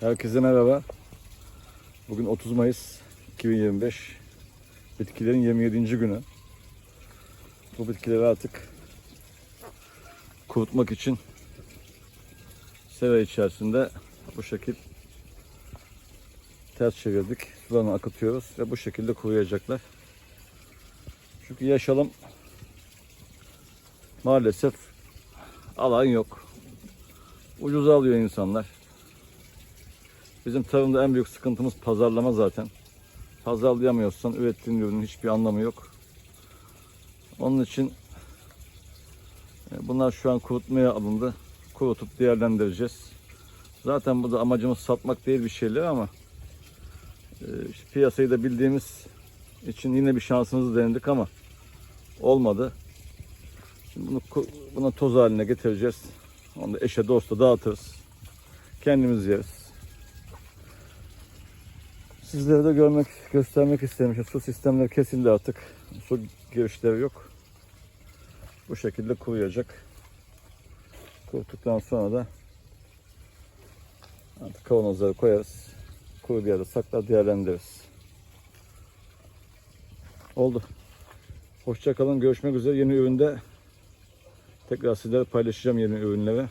Herkese merhaba. Bugün 30 Mayıs 2025. Bitkilerin 27. günü. Bu bitkileri artık kurutmak için sera içerisinde bu şekil ters çevirdik. Sularını akıtıyoruz ve bu şekilde kuruyacaklar. Çünkü yaşalım maalesef alan yok. Ucuza alıyor insanlar. Bizim tarımda en büyük sıkıntımız pazarlama zaten. Pazarlayamıyorsan ürettiğin ürünün hiçbir anlamı yok. Onun için e, bunlar şu an kurutmaya alındı. Kurutup değerlendireceğiz. Zaten bu da amacımız satmak değil bir şeyler ama e, işte piyasayı da bildiğimiz için yine bir şansımızı denedik ama olmadı. Şimdi bunu buna toz haline getireceğiz. Onu da eşe dosta dağıtırız. Kendimiz yeriz. Sizlere de görmek, göstermek istemişim. Su sistemleri kesildi artık. Su girişleri yok. Bu şekilde kuruyacak. Kuruttuktan sonra da artık kavanozları koyarız. Kuru bir yerde saklar değerlendiririz. Oldu. Hoşçakalın. Görüşmek üzere. Yeni üründe tekrar sizlerle paylaşacağım yeni ürünleri.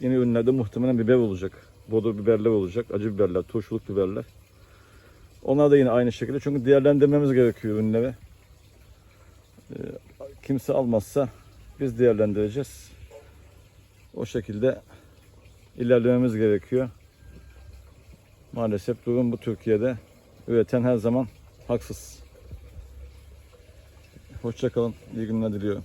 Yeni ürünlerde muhtemelen biber olacak. Bodur biberler olacak. Acı biberler, turşuluk biberler. Onlar da yine aynı şekilde. Çünkü değerlendirmemiz gerekiyor ürünleri. Ee, kimse almazsa biz değerlendireceğiz. O şekilde ilerlememiz gerekiyor. Maalesef durum bu Türkiye'de. Üreten her zaman haksız. Hoşçakalın. İyi günler diliyorum.